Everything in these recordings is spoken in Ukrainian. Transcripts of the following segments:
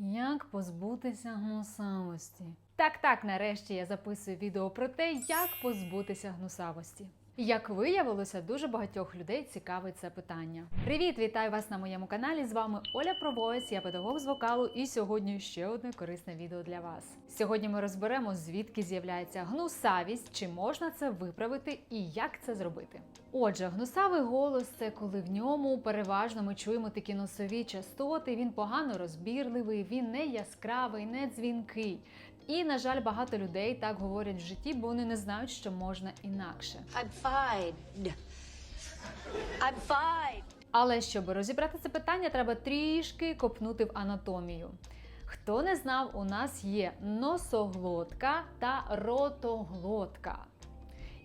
Як позбутися гнусавості? Так, так, нарешті я записую відео про те, як позбутися гнусавості. Як виявилося, дуже багатьох людей цікавить це питання. Привіт, вітаю вас на моєму каналі. З вами Оля Пробоєць, я педагог з вокалу, і сьогодні ще одне корисне відео для вас. Сьогодні ми розберемо, звідки з'являється гнусавість, чи можна це виправити і як це зробити. Отже, гнусавий голос це коли в ньому переважно ми чуємо такі носові частоти. Він погано розбірливий, він не яскравий, не дзвінкий. І, на жаль, багато людей так говорять в житті, бо вони не знають, що можна інакше. I'm fine. I'm fine. Але щоб розібрати це питання, треба трішки копнути в анатомію. Хто не знав, у нас є носоглотка та ротоглотка.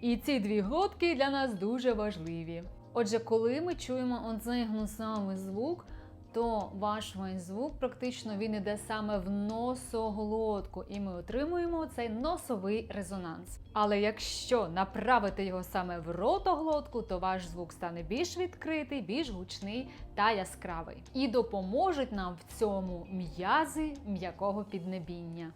І ці дві глотки для нас дуже важливі. Отже, коли ми чуємо оцей гнусавий звук, то ваш звук практично він іде саме в носоглотку, і ми отримуємо цей носовий резонанс. Але якщо направити його саме в ротоглотку, то ваш звук стане більш відкритий, більш гучний та яскравий. І допоможуть нам в цьому м'язи м'якого піднебіння.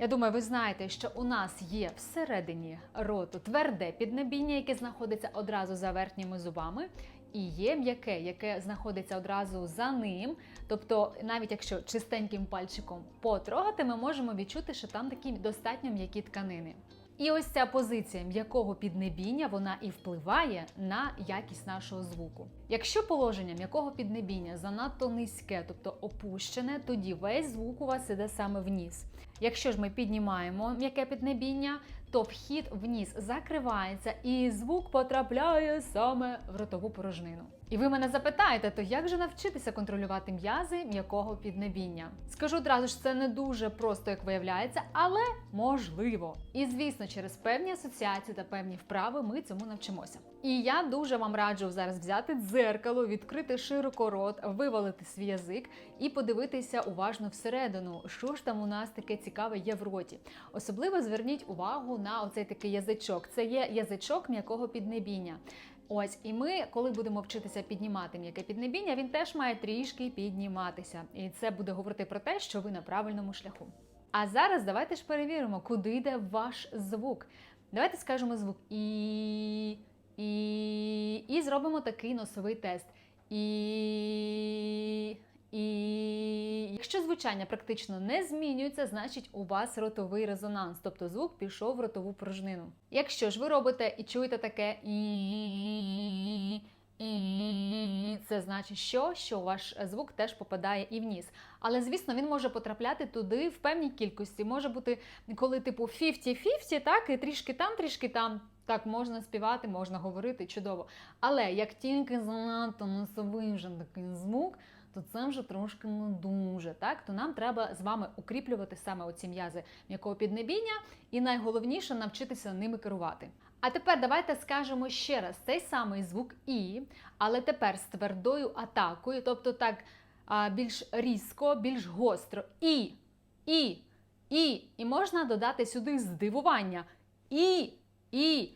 Я думаю, ви знаєте, що у нас є всередині роту тверде піднебіння, яке знаходиться одразу за верхніми зубами, і є м'яке, яке знаходиться одразу за ним. Тобто, навіть якщо чистеньким пальчиком потрогати, ми можемо відчути, що там такі достатньо м'які тканини. І ось ця позиція м'якого піднебіння вона і впливає на якість нашого звуку. Якщо положення м'якого піднебіння занадто низьке, тобто опущене, тоді весь звук у вас іде саме вниз. Якщо ж ми піднімаємо м'яке піднебіння, то вхід вниз закривається і звук потрапляє саме в ротову порожнину. І ви мене запитаєте, то як же навчитися контролювати м'язи м'якого піднебіння? Скажу одразу ж, це не дуже просто, як виявляється, але можливо. І звісно, через певні асоціації та певні вправи ми цьому навчимося. І я дуже вам раджу зараз взяти дзеркало, відкрити широко рот, вивалити свій язик і подивитися уважно всередину, що ж там у нас таке цікаве є в роті. Особливо зверніть увагу на оцей такий язичок. Це є язичок м'якого піднебіння. Ось, і ми, коли будемо вчитися піднімати м'яке піднебіння, він теж має трішки підніматися. І це буде говорити про те, що ви на правильному шляху. А зараз давайте ж перевіримо, куди йде ваш звук. Давайте скажемо звук і, і, і зробимо такий носовий тест. І, і якщо звучання практично не змінюється, значить у вас ротовий резонанс, тобто звук пішов в ротову порожнину. Якщо ж ви робите і чуєте таке це значить, що, що ваш звук теж попадає і вниз. Але звісно, він може потрапляти туди в певній кількості. Може бути, коли типу 50-50, так, і трішки там, трішки там. Так, можна співати, можна говорити, чудово. Але як тільки занадто носовий вже такий звук, то це вже трошки не дуже. Так, то нам треба з вами укріплювати саме оці м'язи м'якого піднебіння, і найголовніше навчитися ними керувати. А тепер давайте скажемо ще раз цей самий звук І, але тепер з твердою атакою, тобто так більш різко, більш гостро. І, і, і. І можна додати сюди здивування. І, і,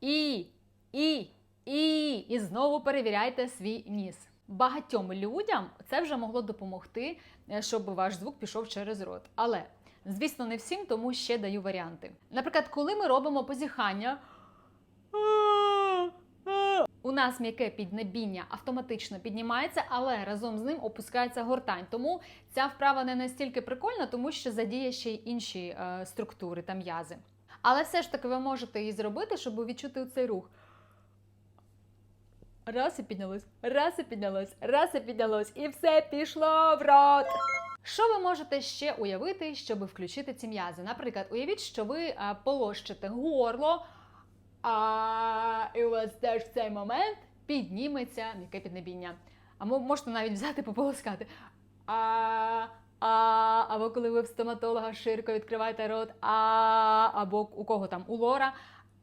і, і, і. І знову перевіряйте свій ніс. Багатьом людям це вже могло допомогти, е, щоб ваш звук пішов через рот. Але, звісно, не всім, тому ще даю варіанти. Наприклад, коли ми робимо позіхання. У нас м'яке піднебіння автоматично піднімається, але разом з ним опускається гортань. Тому ця вправа не настільки прикольна, тому що задіє ще й інші е, структури та м'язи. Але все ж таки ви можете її зробити, щоб відчути цей рух. Раз і піднялось, раз і піднялось, раз і піднялось, і все пішло в рот. Що ви можете ще уявити, щоб включити ці м'язи? Наприклад, уявіть, що ви е, полощите горло, а і у вас теж в цей момент підніметься м'яке піднебіння. А мо- можете навіть взяти пополоскати. А, а, або коли ви в стоматолога широко відкриваєте рот, а, або у кого там у лора.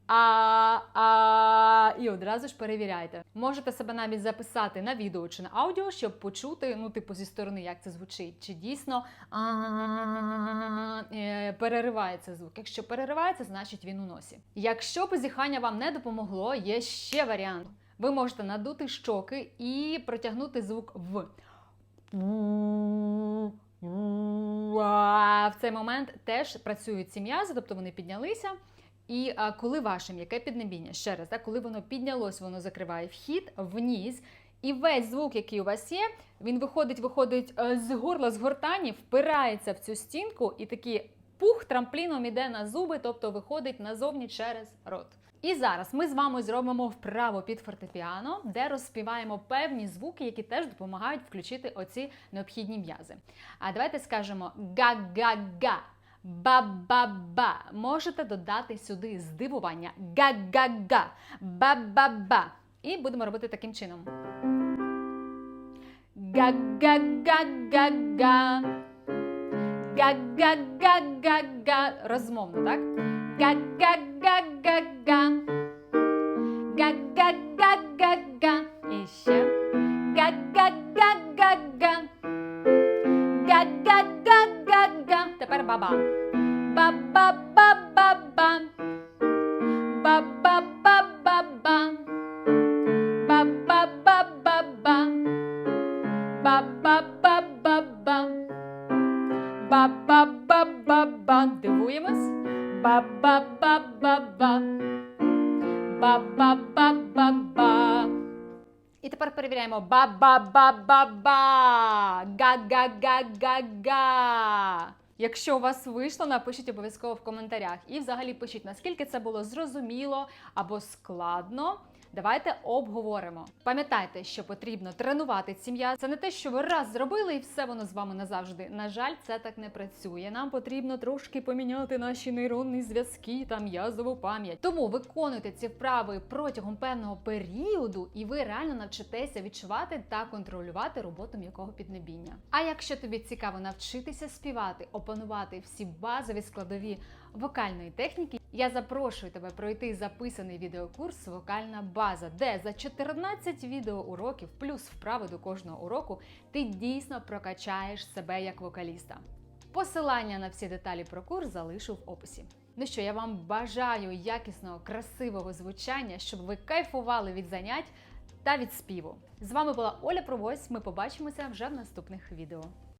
А, а, і одразу ж перевіряйте. Можете себе навіть записати на відео чи на аудіо, щоб почути, ну, типу, зі сторони, як це звучить. Чи дійсно е, переривається звук. Якщо переривається, значить він у носі. Якщо позіхання вам не допомогло, є ще варіант. Ви можете надути щоки і протягнути звук в. в цей момент теж працюють ці м'язи, тобто вони піднялися. І а, коли ваше м'яке піднебіння, ще раз, так, коли воно піднялось, воно закриває вхід вниз, і весь звук, який у вас є, він виходить, виходить е, з горла, з гортані, впирається в цю стінку, і такий пух трампліном іде на зуби, тобто виходить назовні через рот. І зараз ми з вами зробимо вправо під фортепіано, де розспіваємо певні звуки, які теж допомагають включити оці необхідні м'язи. А давайте скажемо га-га-га. Ба-ба-ба. Можете додати сюди здивування. Га-га-га. Ба-ба-ба. І будемо робити таким чином. Га-га-га-га-га. Га-га-га-га-га. Розмовно, так? Га-га-га-га-га. Ба-ба-ба-ба-ба. Ба-ба-ба-ба-ба. І тепер перевіряємо ба-ба-ба-ба-ба. Га-га-га-га-га. Якщо у вас вийшло, напишіть обов'язково в коментарях. І взагалі пишіть, наскільки це було зрозуміло або складно. Давайте обговоримо. Пам'ятайте, що потрібно тренувати ці м'язи. Це не те, що ви раз зробили і все воно з вами назавжди. На жаль, це так не працює. Нам потрібно трошки поміняти наші нейронні зв'язки та м'язову пам'ять. Тому виконуйте ці вправи протягом певного періоду, і ви реально навчитеся відчувати та контролювати роботу м'якого піднебіння. А якщо тобі цікаво навчитися співати, опанувати всі базові складові вокальної техніки, я запрошую тебе пройти записаний відеокурс Вокальна база, де за 14 відеоуроків плюс вправи до кожного уроку ти дійсно прокачаєш себе як вокаліста. Посилання на всі деталі про курс залишу в описі. Ну що, я вам бажаю якісного, красивого звучання, щоб ви кайфували від занять та від співу. З вами була Оля Провось. Ми побачимося вже в наступних відео.